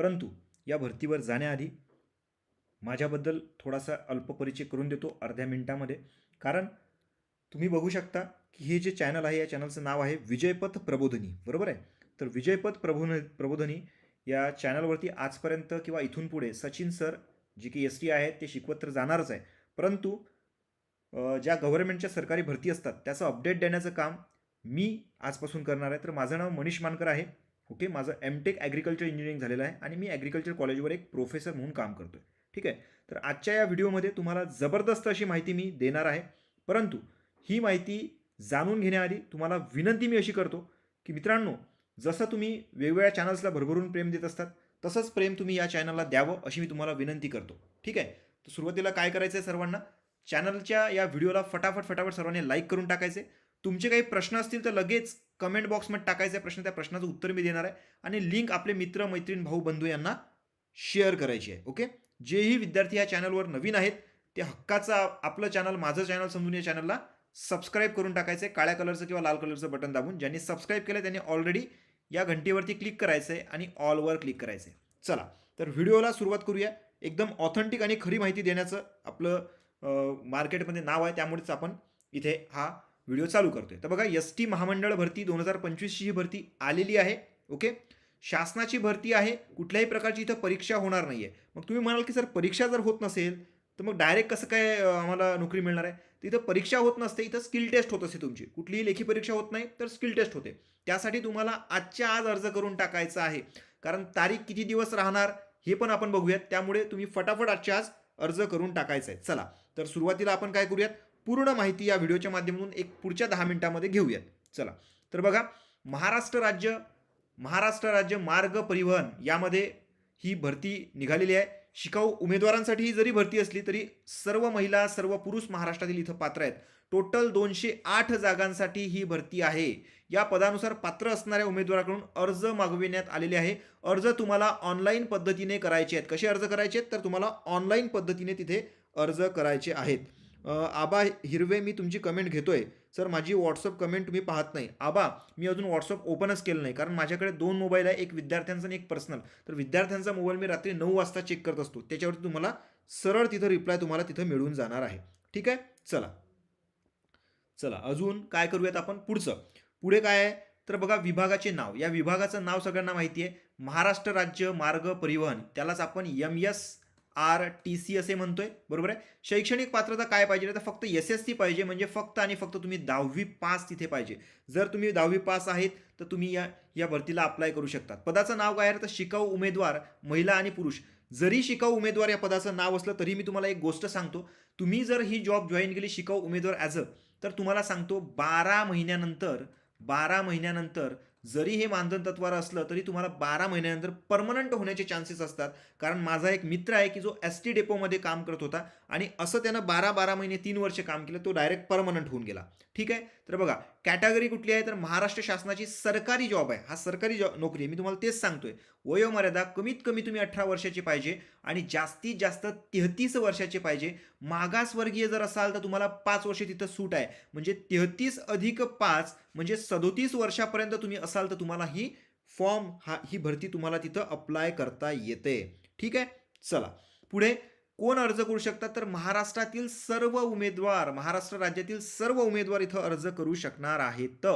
परंतु या भरतीवर जाण्याआधी माझ्याबद्दल थोडासा अल्प परिचय करून देतो अर्ध्या मिनिटामध्ये. कारण तुम्ही बघू शकता की हे जे चॅनल आहे या चॅनलचं नाव आहे विजयपथ प्रबोधनी. बरोबर आहे? तर विजयपथ प्रबोधन प्रबोधनी या चॅनलवरती आजपर्यंत किंवा इथून पुढे सचिन सर जे की एस टी आहेत ते शिकवत तर जाणारच आहे. परंतु ज्या गव्हर्नमेंटच्या सरकारी भरती असतात त्याचं अपडेट देण्याचं काम मी आजपासून करणार आहे. तर माझं नाव मनीष मानकर आहे. ओके माझं एम टेक ॲग्रिकल्चर इंजिनिअरिंग झालेलं आहे आणि मी ॲग्रिकल्चर कॉलेजवर एक प्रोफेसर म्हणून काम करतो आहे ठीक आहे? तर आजच्या या व्हिडिओमध्ये तुम्हाला जबरदस्त अशी माहिती मी देणार आहे. परंतु ही माहिती जाणून घेण्याआधी तुम्हाला विनंती मी अशी करतो की मित्रांनो जसं तुम्ही वेगवेगळ्या चॅनल्सला भरभरून प्रेम देत असतात तसंच प्रेम तुम्ही या चॅनलला द्यावं अशी मी तुम्हाला विनंती करतो. ठीक आहे? तर सुरुवातीला काय करायचं आहे सर्वांना? चॅनलच्या या व्हिडिओला फटाफट फटाफट सर्वांनी लाईक करून टाकायचे. तुमचे काही प्रश्न असतील तर लगेच कमेंट बॉक्समध्ये टाकायचे प्रश्न त्या प्रश्नाचं उत्तर मी देणार आहे. आणि लिंक आपले मित्र मैत्रीण भाऊ बंधू यांना शेअर करायची आहे ओके जेही विद्यार्थी या चॅनलवर नवीन आहेत ते हक्काचा आपलं चॅनल माझं चॅनल समजून या चॅनलला सबस्क्राईब करून टाकायचं आहे काळ्या कलरचं किंवा लाल कलरचं बटन दाबून. ज्यांनी सबस्क्राईब केलं त्यांनी ऑलरेडी या घंटीवरती क्लिक करायचं आहे आणि ऑलवर क्लिक करायचं आहे चला तर व्हिडिओला सुरुवात करूया. एकदम ऑथेंटिक आणि खरी माहिती देण्याचं आपलं मार्केटमध्ये नाव आहे त्यामुळेच आपण इथे हा व्हिडिओ चालू करतोय. तर बघा एस टी महामंडळ भरती दोन हजार पंचवीसची ही भरती आलेली आहे ओके? शासनाची भरती आहे कुठल्याही प्रकारची इथं परीक्षा होणार नाही आहे मग तुम्ही म्हणाल की सर परीक्षा जर होत नसेल तर मग डायरेक्ट कसं काय आम्हाला नोकरी मिळणार आहे? तर इथं परीक्षा होत नसते इथं स्किल टेस्ट होत असते तुमची. कुठलीही लेखी परीक्षा होत नाही तर स्किल टेस्ट होते. त्यासाठी तुम्हाला आजच्या आज अर्ज करून टाकायचा आहे. कारण तारीख किती दिवस राहणार हे पण आपण बघूयात. त्यामुळे तुम्ही फटाफट आजच्या आज अर्ज करून टाकायचा आहे. चला तर सुरुवातीला आपण काय करूयात? पूर्ण माहिती या व्हिडिओच्या माध्यमातून एक पुढच्या दहा मिनिटामध्ये घेऊयात. चला. तर बघा महाराष्ट्र राज्य महाराष्ट्र राज्य मार्ग परिवहन यामध्ये ही भरती निघालेली आहे. शिकाऊ उमेदवारांसाठी ही जरी भरती असली तरी सर्व महिला सर्व पुरुष महाराष्ट्रातील इथं पात्र आहेत. टोटल दोनशे आठ जागांसाठी ही भरती आहे. या पदानुसार पात्र असणाऱ्या उमेदवाराकडून अर्ज मागविण्यात आलेले आहे. अर्ज तुम्हाला ऑनलाईन पद्धतीने करायचे आहेत. कसे अर्ज करायचे आहेत? तर तुम्हाला ऑनलाईन पद्धतीने तिथे अर्ज करायचे आहेत. आबा हिरवे मी तुमची कमेंट घेतो आहे सर माझी व्हॉट्सअप कमेंट तुम्ही पाहत नाही. आबा मी अजून व्हॉट्सअप ओपनच केलं नाही. कारण माझ्याकडे दोन मोबाईल आहे एक विद्यार्थ्यांचा आणि एक पर्सनल तर विद्यार्थ्यांचा मोबाईल मी रात्री नऊ वाजता चेक करत असतो. त्याच्यावरती तुम्हाला सरळ तिथं रिप्लाय तुम्हाला तिथं मिळून जाणार आहे. ठीक आहे? चला. चला अजून काय करूयात आपण? पुढचं. पुढे काय आहे? तर बघा विभागाचे नाव. या विभागाचं नाव सगळ्यांना माहिती आहे. महाराष्ट्र राज्य मार्ग परिवहन. त्यालाच आपण M S R T C असे म्हणतोय बरोबर आहे? शैक्षणिक पात्रता काय पाहिजे? तर फक्त एस एस सी पाहिजे म्हणजे फक्त आणि फक्त तुम्ही दहावी पास तिथे पाहिजे. जर तुम्ही दहावी पास आहेत तर तुम्ही या या भरतीला अप्लाय करू शकतात. पदाचं नाव काय आहे? तर शिकाऊ उमेदवार महिला आणि पुरुष. जरी शिकाऊ उमेदवार या पदाचं नाव असलं तरी मी तुम्हाला एक गोष्ट सांगतो. तुम्ही जर ही जॉब जॉईन केली शिकाऊ उमेदवार ॲज अ तर तुम्हाला सांगतो बारा महिन्यानंतर बारा महिन्यानंतर जरी हे मानधन तत्वावर असलं तरी तुम्हाला बारा महिन्यानंतर परमनंट होण्याचे चान्सेस असतात. कारण माझा एक मित्र आहे की जो एस टी डेपोमध्ये काम करत होता आणि असं त्यानं बारा बारा महिने तीन वर्ष काम केलं तो डायरेक्ट परमनंट होऊन गेला. ठीक आहे? तर बघा कॅटेगरी कुठली आहे? तर महाराष्ट्र शासनाची सरकारी जॉब आहे. हा सरकारी जॉब नोकरी आहे. मी तुम्हाला तेच सांगतोय. वयोमर्यादा कमीत कमी तुम्ही अठरा वर्षाची पाहिजे आणि जास्तीत जास्त तेहतीस वर्षाचे पाहिजे. मागासवर्गीय जर असाल तर तुम्हाला पाच वर्ष तिथं सूट आहे. म्हणजे तेहतीस अधिक पाच म्हणजे सदोतीस वर्षापर्यंत तुम्ही असाल तर तुम्हाला ही फॉर्म हा ही भरती तुम्हाला तिथं अप्लाय करता येते. ठीक आहे? चला. पुढे कोण अर्ज करू शकतात? तर महाराष्ट्रातील सर्व उमेदवार महाराष्ट्र राज्यातील सर्व उमेदवार इथं अर्ज करू शकणार आहेत.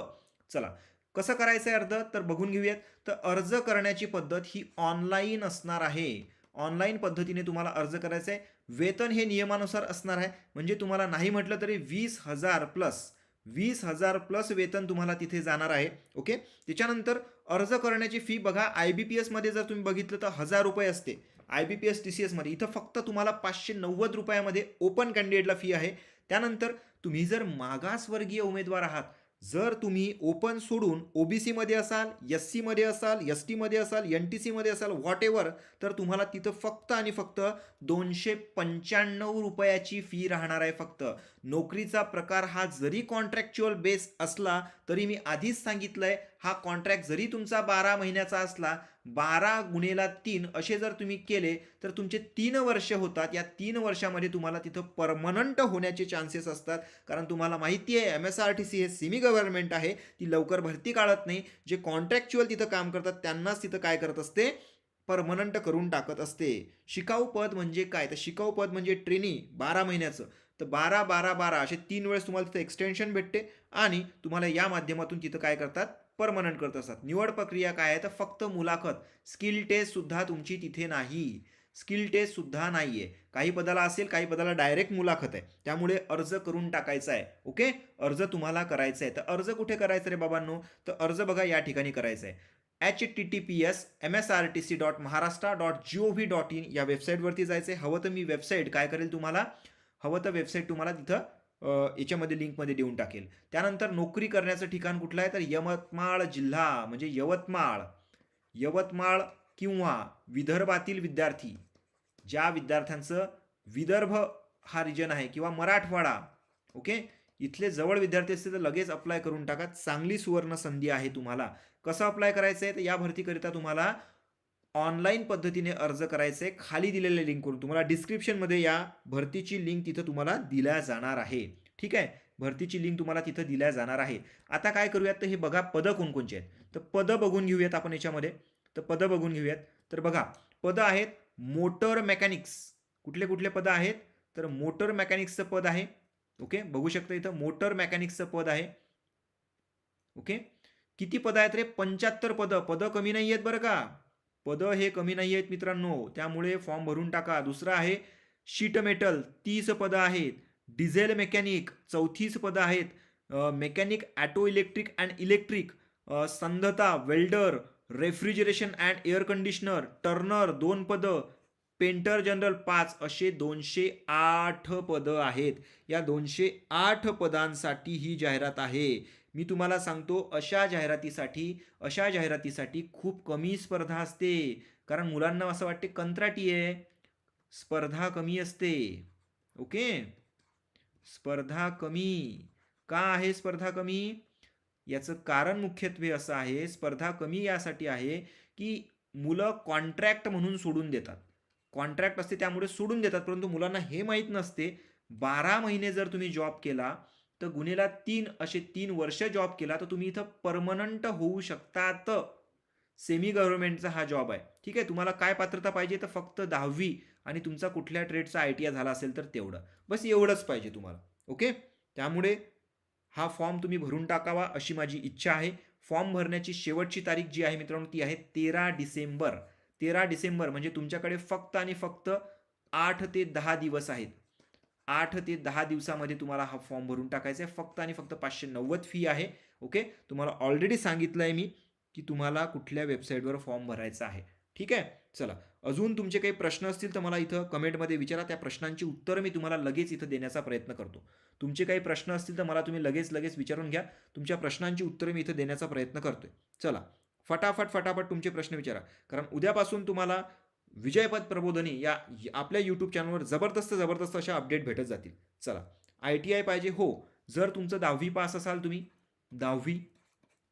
चला कसं करायचं आहे अर्ज? तर बघून घेऊयात. तर अर्ज करण्याची पद्धत ही ऑनलाईन असणार आहे. ऑनलाईन पद्धतीने तुम्हाला अर्ज करायचा आहे. वेतन हे नियमानुसार असणार आहे. म्हणजे तुम्हाला नाही म्हटलं तरी वीस हजार प्लस वीस हजार प्लस वेतन तुम्हाला तिथे जाणार आहे. ओके? त्याच्यानंतर अर्ज करण्याची फी बघा. आय बी पी एसमध्ये जर तुम्ही बघितलं तर हजार रुपये असते. I B P S T C एसमध्ये इथं फक्त तुम्हाला पाचशे नव्वद रुपयामध्ये ओपन कॅन्डिडेटला फी आहे. त्यानंतर तुम्ही जर मागासवर्गीय उमेदवार आहात जर तुम्ही ओपन सोडून ओबीसीमध्ये असाल एस सीमध्ये असाल एस टीमध्ये असाल एन टी सीमध्ये असाल व्हॉट एव्हर तर तुम्हाला तिथं फक्त आणि फक्त दोनशे पंच्याण्णव रुपयाची फी राहणार आहे फक्त. नोकरीचा प्रकार हा जरी कॉन्ट्रॅक्च्युअल बेस असला तरी मी आधीच सांगितलं आहे हा कॉन्ट्रॅक्ट जरी तुमचा बारा महिन्याचा असला बारा गुणेला तीन असे जर तुम्ही केले तर तुमचे तीन वर्ष होतात. या तीन वर्षामध्ये तुम्हाला तिथं परमनंट होण्याचे चान्सेस असतात. कारण तुम्हाला माहिती आहे M S R T C हे सेमी गव्हर्नमेंट आहे. ती लवकर भरती काढत नाही. जे कॉन्ट्रॅक्च्युअल तिथं काम करतात त्यांनाच तिथं काय करत असते? परमनंट करून टाकत असते. शिकाऊ पद म्हणजे काय? तर शिकाऊ पद म्हणजे ट्रेनी बारा महिन्याचं. तर बारा बारा बारा असे तीन वेळेस तुम्हाला तिथं एक्सटेन्शन भेटते आणि तुम्हाला या माध्यमातून तिथं काय करतात? परमनंट करत असतात. निवड प्रक्रिया काय आहे? तर फक्त मुलाखत. स्किल टेस्टसुद्धा तुमची तिथे नाही. स्किल टेस्टसुद्धा नाही आहे काही पदाला असेल काही पदाला डायरेक्ट मुलाखत आहे. त्यामुळे अर्ज करून टाकायचा आहे. ओके? अर्ज तुम्हाला करायचा आहे. तर अर्ज कुठे करायचा रे बाबांनो? तर अर्ज बघा या ठिकाणी करायचा आहे. H T T P S M S R T C dot Maharashtra dot G O V dot in या वेबसाईटवरती जायचं आहे हवं तर मी वेबसाईट काय करेल तुम्हाला? हवं तर वेबसाईट तुम्हाला तिथं याच्यामध्ये लिंकमध्ये देऊन टाकेल. त्यानंतर नोकरी करण्याचं ठिकाण कुठलं आहे? तर यवतमाळ जिल्हा म्हणजे यवतमाळ. यवतमाळ किंवा विदर्भातील विद्यार्थी ज्या विद्यार्थ्यांचं विदर्भ हा रिजन आहे किंवा मराठवाडा ओके इथले जवळ विद्यार्थी असतील तर लगेच अप्लाय करून टाका. चांगली सुवर्ण संधी आहे तुम्हाला. कसं अप्लाय करायचं आहे तर या भरतीकरिता तुम्हाला ऑनलाईन पद्धतीने अर्ज करायचे आहे खाली दिलेल्या लिंकवरून तुम्हाला डिस्क्रिप्शनमध्ये या भरतीची लिंक तिथं तुम्हाला दिल्या जाणार आहे. ठीक आहे? भरतीची लिंक तुम्हाला तिथं दिल्या जाणार आहे. आता काय करूयात? तर हे बघा पदं कोणकोणचे आहेत? तर पदं बघून घेऊयात आपण याच्यामध्ये. तर पदं बघून घेऊयात. तर बघा पदं आहेत मोटर मेकॅनिक्स कुठले कुठले पदं आहेत? तर मोटर मेकॅनिक्सचं पद आहे. ओके? बघू शकता इथं मोटर मेकॅनिक्सचं पद आहे. ओके? किती पदं आहेत रे? पंच्याहत्तर पदं. पदं कमी नाही आहेत बरं का? पदं हे कमी नाही आहेत मित्रांनो. त्यामुळे फॉर्म भरून टाका. दुसरं आहे शीट मेटल तीस पदं आहेत. डिझेल मेकॅनिक चौतीस पदं आहेत. Mechanic auto electric and electric संधता welder refrigeration and air conditioner turner दोन पदं. पेंटर जनरल पाच असे दोनशे आठ पदं आहेत. या दोनशे आठ पदांसाठी ही जाहिरात आहे. मी तुम्हाला सांगतो अशा जाहिरातीसाठी अशा जाहिरातीसाठी खूप कमी स्पर्धा असते. कारण मुलांना असं वाटते कंत्राटी आहे. स्पर्धा कमी असते. ओके? स्पर्धा कमी. का आहे स्पर्धा कमी? याचं कारण मुख्यत्वे असं आहे स्पर्धा कमी यासाठी आहे की मुलं कॉन्ट्रॅक्ट म्हणून सोडून देतात. कॉन्ट्रॅक्ट असते त्यामुळे सोडून देतात परंतु मुलांना हे माहीत नसते. बारा महिने जर तुम्ही जॉब केला तर गुन्हेला तीन असे तीन वर्ष जॉब केला तर तुम्ही इथं परमनंट होऊ शकतात. सेमी गव्हर्नमेंटचा हा जॉब आहे. ठीक आहे? तुम्हाला काय पात्रता पाहिजे? तर फक्त दहावी आणि तुमचा कुठल्या ट्रेडचा आय टी आय झाला असेल तर तेवढं. बस एवढंच पाहिजे तुम्हाला. ओके त्यामुळे हा फॉर्म तुम्ही भरून टाकावा अशी माझी इच्छा आहे. फॉर्म भरण्याची शेवटची तारीख जी आहे मित्रांनो ती आहे तेरा डिसेंबर. तेरा डिसेंबर म्हणजे तुमच्याकडे फक्त आणि फक्त आठ ते दहा दिवस आहेत. आठ ते दहा दिवसामध्ये तुम्हाला हा फॉर्म भरून टाकायचा आहे. फक्त आणि फक्त पाचशे नव्वद फी आहे. ओके तुम्हाला ऑलरेडी सांगितलं आहे मी की तुम्हाला कुठल्या वेबसाईटवर फॉर्म भरायचा आहे. ठीक आहे? चला. अजून तुमचे काही प्रश्न असतील तर मला इथं कमेंटमध्ये विचारा. त्या प्रश्नांची उत्तरं मी तुम्हाला लगेच इथं देण्याचा प्रयत्न करतो. तुमचे काही प्रश्न असतील तर मला तुम्ही लगेच लगेच विचारून घ्या. तुमच्या प्रश्नांची उत्तरं मी इथं देण्याचा प्रयत्न करतोय. चला. फटाफट फटाफट तुमचे प्रश्न विचारा. कारण उद्यापासून तुम्हाला विजयपद प्रबोधनी या आपल्या यूट्यूब चॅनलवर जबरदस्त जबरदस्त अशा अपडेट भेटत जातील. चला आय टी आय पाहिजे. हो जर तुमचं दहावी पास असाल तुम्ही दहावी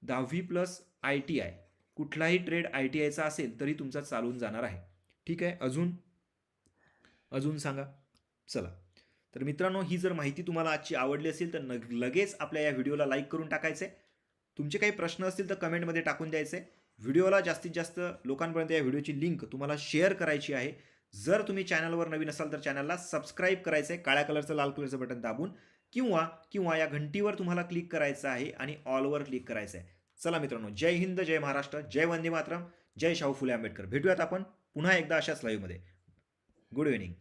दहावी प्लस आय टी आय कुठलाही ट्रेड आय टी आयचा असेल तरी तुमचा चालून जाणार आहे. ठीक आहे? अजून अजून सांगा. चला. तर मित्रांनो ही जर माहिती तुम्हाला आजची आवडली असेल तर नग लगेच आपल्या या व्हिडिओला लाईक करून टाकायचं आहे तुमचे काही प्रश्न असतील तर कमेंटमध्ये टाकून द्यायचे व्हिडिओला जास्तीत जास्त लोकांपर्यंत या व्हिडिओची लिंक तुम्हाला शेअर करायची आहे. जर तुम्ही चॅनलवर नवीन असाल तर चॅनलला सबस्क्राईब करायचं आहे काळ्या कलरचं लाल कलरचं बटन दाबून किंवा किंवा या घंटीवर तुम्हाला क्लिक करायचं आहे आणि ऑलवर क्लिक करायचं आहे चला मित्रांनो जय हिंद जय महाराष्ट्र जय वंदे मातरम जय शाहू फुले आंबेडकर. भेटूयात आपण पुन्हा एकदा अशाच लाईव्हमध्ये गुड इव्हनिंग